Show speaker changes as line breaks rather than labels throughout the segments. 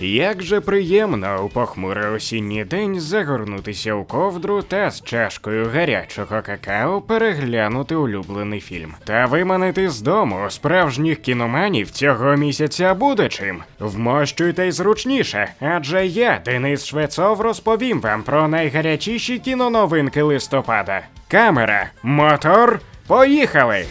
Як же приємно у похмурий осінній день загорнутися у ковдру та з чашкою гарячого какао переглянути улюблений фільм. Та виманити з дому справжніх кіноманів цього місяця буде чим. Вмощуйтесь зручніше, адже я, Денис Швецов, розповім вам про найгарячіші кіноновинки листопада. Камера, мотор, поїхали!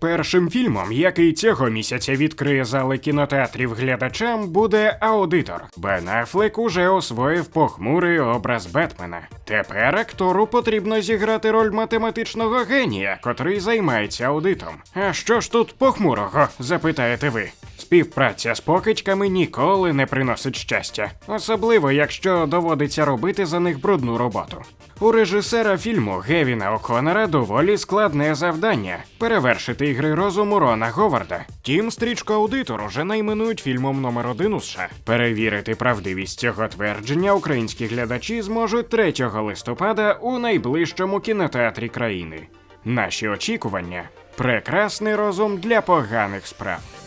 Першим фільмом, який цього місяця відкриє зали кінотеатрів глядачам, буде Аудитор. Бен Аффлек уже освоїв похмурий образ Бетмена. Тепер актору потрібно зіграти роль математичного генія, котрий займається аудитом. А що ж тут похмурого? запитаєте ви. Співпраця з покидьками ніколи не приносить щастя, особливо якщо доводиться робити за них брудну роботу. У режисера фільму Гевіна О'Коннора доволі складне завдання перевершити ігри розуму Рона Говарда. Тім стрічку аудитор уже найменують фільмом номер один у США. Перевірити правдивість цього твердження українські глядачі зможуть 3 листопада у найближчому кінотеатрі країни. Наші очікування прекрасний розум для поганих справ.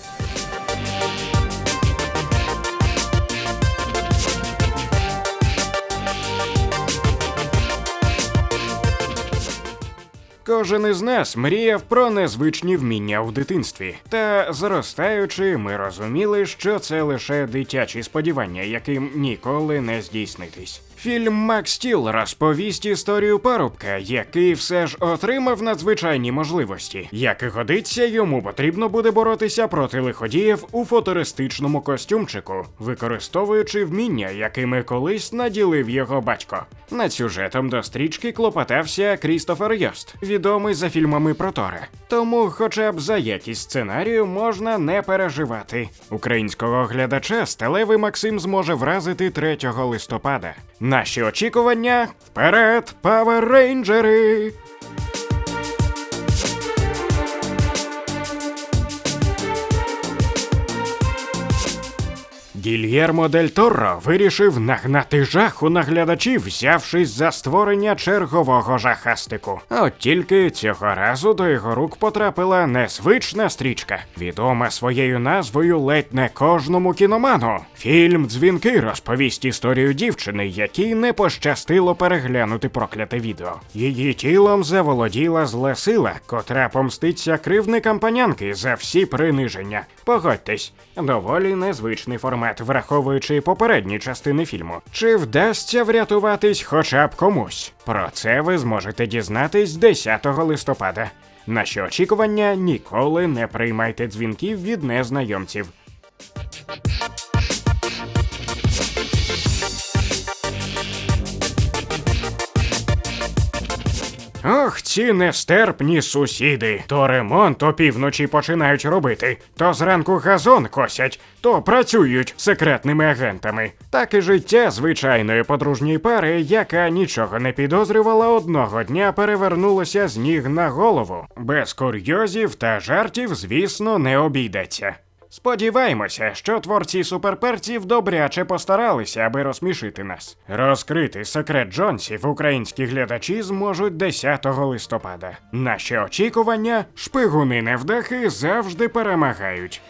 Кожен із нас мріяв про незвичні вміння у дитинстві. Та зростаючи, ми розуміли, що це лише дитячі сподівання, яким ніколи не здійснитись. Фільм Макс Стіл розповість історію парубка, який все ж отримав надзвичайні можливості. Як і годиться, йому потрібно буде боротися проти лиходіїв у футуристичному костюмчику, використовуючи вміння, якими колись наділив його батько. Над сюжетом до стрічки клопотався Крістофер Йост, відомий за фільмами про Тора. Тому, хоча б за якість сценарію можна не переживати. Українського глядача сталевий Максим зможе вразити 3 листопада. Наші очікування. Вперед, Power Гільєрмо Дель Торо вирішив нагнати жах у наглядачів, взявшись за створення чергового жахастику. От тільки цього разу до його рук потрапила незвична стрічка, відома своєю назвою ледь не кожному кіноману. Фільм Дзвінки розповість історію дівчини, якій не пощастило переглянути прокляте відео. Її тілом заволоділа зла сила, котра помститься кривникам панянки за всі приниження. Погодьтесь, доволі незвичний формат, враховуючи попередні частини фільму. Чи вдасться врятуватись хоча б комусь? Про це ви зможете дізнатись 10 листопада. Наші очікування ніколи не приймайте дзвінків від незнайомців. Ці нестерпні сусіди. То ремонт опівночі починають робити, то зранку газон косять, то працюють секретними агентами. Так і життя звичайної подружньої пари, яка нічого не підозрювала, одного дня перевернулося з ніг на голову. Без курйозів та жартів, звісно, не обійдеться. Сподіваємося, що творці суперперців добряче постаралися, аби розсмішити нас. Розкрити секрет Джонсів українські глядачі зможуть 10 листопада. Наші очікування шпигуни невдахи завжди перемагають.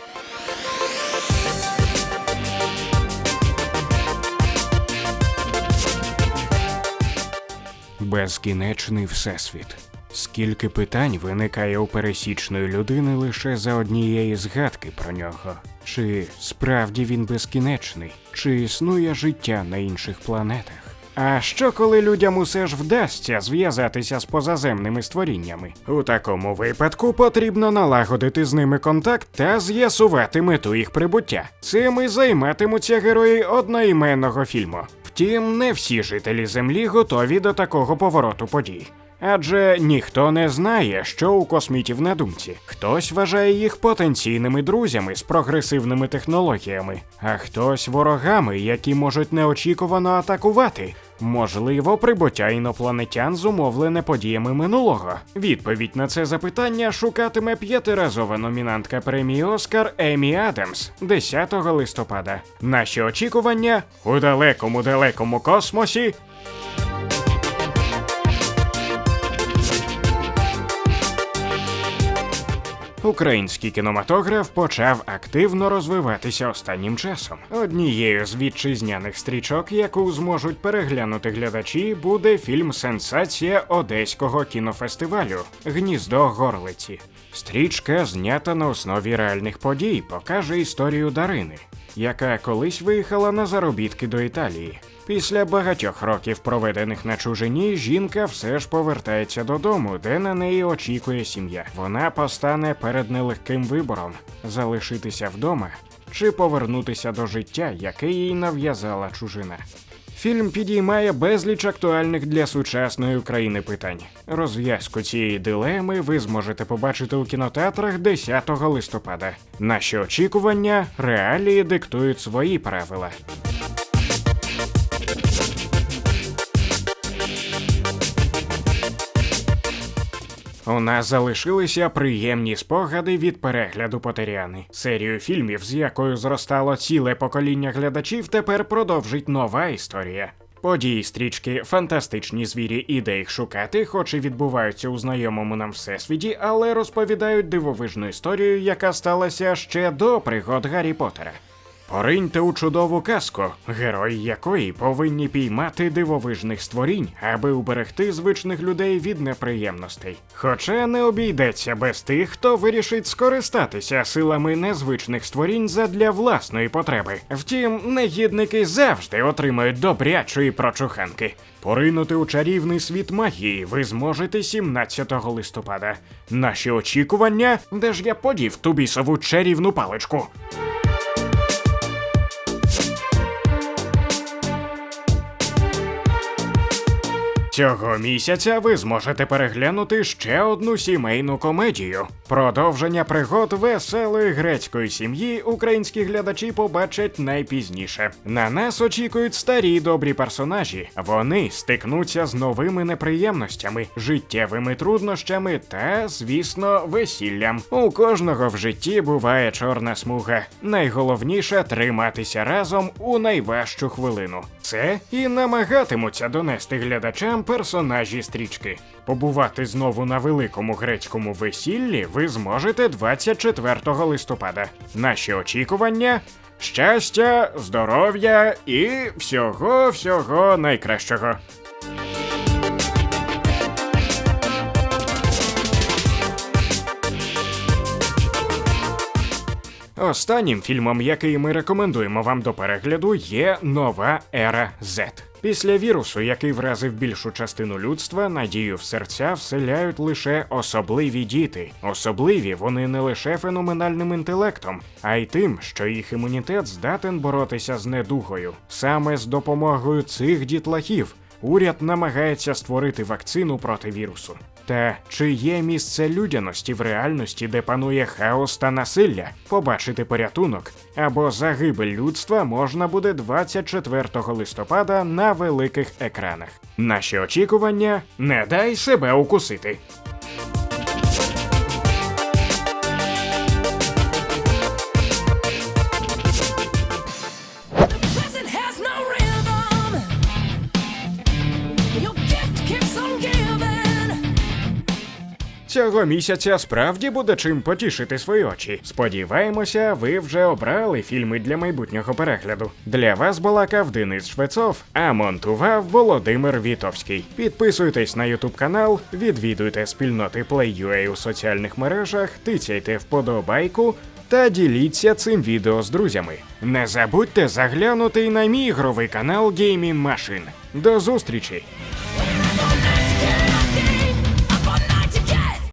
Безкінечний всесвіт. Скільки питань виникає у пересічної людини лише за однієї згадки про нього? Чи справді він безкінечний? Чи існує життя на інших планетах? А що коли людям усе ж вдасться зв'язатися з позаземними створіннями? У такому випадку потрібно налагодити з ними контакт та з'ясувати мету їх прибуття. Цим і займатимуться герої одноіменного фільму. Втім, не всі жителі землі готові до такого повороту подій. Адже ніхто не знає, що у космітів на думці. Хтось вважає їх потенційними друзями з прогресивними технологіями, а хтось ворогами, які можуть неочікувано атакувати. Можливо, прибуття інопланетян зумовлене подіями минулого. Відповідь на це запитання шукатиме п'ятиразова номінантка премії Оскар Емі Адамс 10 листопада. Наші очікування у далекому далекому космосі Український кінематограф почав активно розвиватися останнім часом. Однією з вітчизняних стрічок, яку зможуть переглянути глядачі, буде фільм Сенсація Одеського кінофестивалю Гніздо Горлиці. Стрічка, знята на основі реальних подій, покаже історію Дарини, яка колись виїхала на заробітки до Італії. Після багатьох років, проведених на чужині, жінка все ж повертається додому, де на неї очікує сім'я. Вона постане перед нелегким вибором залишитися вдома чи повернутися до життя, яке їй нав'язала чужина. Фільм підіймає безліч актуальних для сучасної України питань. Розв'язку цієї дилеми ви зможете побачити у кінотеатрах 10 листопада. Наші очікування реалії диктують свої правила. У нас залишилися приємні спогади від перегляду Потеряни. Серію фільмів, з якою зростало ціле покоління глядачів, тепер продовжить нова історія. Події стрічки фантастичні звірі і де їх шукати, хоч і відбуваються у знайомому нам всесвіті, але розповідають дивовижну історію, яка сталася ще до пригод Гаррі Поттера. Пориньте у чудову казку, герої якої повинні піймати дивовижних створінь, аби уберегти звичних людей від неприємностей. Хоча не обійдеться без тих, хто вирішить скористатися силами незвичних створінь задля власної потреби. Втім, негідники завжди отримають добрячої прочуханки. Поринути у чарівний світ магії ви зможете 17 листопада. Наші очікування, де ж я подів ту бісову чарівну паличку. Цього місяця ви зможете переглянути ще одну сімейну комедію. Продовження пригод веселої грецької сім'ї українські глядачі побачать найпізніше. На нас очікують старі добрі персонажі. Вони стикнуться з новими неприємностями, життєвими труднощами та, звісно, весіллям. У кожного в житті буває чорна смуга. Найголовніше триматися разом у найважчу хвилину. Це і намагатимуться донести глядачам персонажі стрічки. Побувати знову на великому грецькому весіллі ви зможете 24 листопада. Наші очікування. Щастя, здоров'я і всього всього найкращого. Останнім фільмом, який ми рекомендуємо вам до перегляду, є нова ера Z. Після вірусу, який вразив більшу частину людства, надію в серця вселяють лише особливі діти. Особливі вони не лише феноменальним інтелектом, а й тим, що їх імунітет здатен боротися з недугою. Саме з допомогою цих дітлахів уряд намагається створити вакцину проти вірусу. Та чи є місце людяності в реальності, де панує хаос та насилля? Побачити порятунок або загибель людства можна буде 24 листопада на великих екранах. Наші очікування не дай себе укусити. Цього місяця справді буде чим потішити свої очі. Сподіваємося, ви вже обрали фільми для майбутнього перегляду. Для вас балакав Денис Швецов, а монтував Володимир Вітовський. Підписуйтесь на Ютуб канал, відвідуйте спільноти Play.ua у соціальних мережах, тицяйте вподобайку. Та діліться цим відео з друзями. Не забудьте заглянути на мій ігровий канал Gaming Machine. До зустрічі!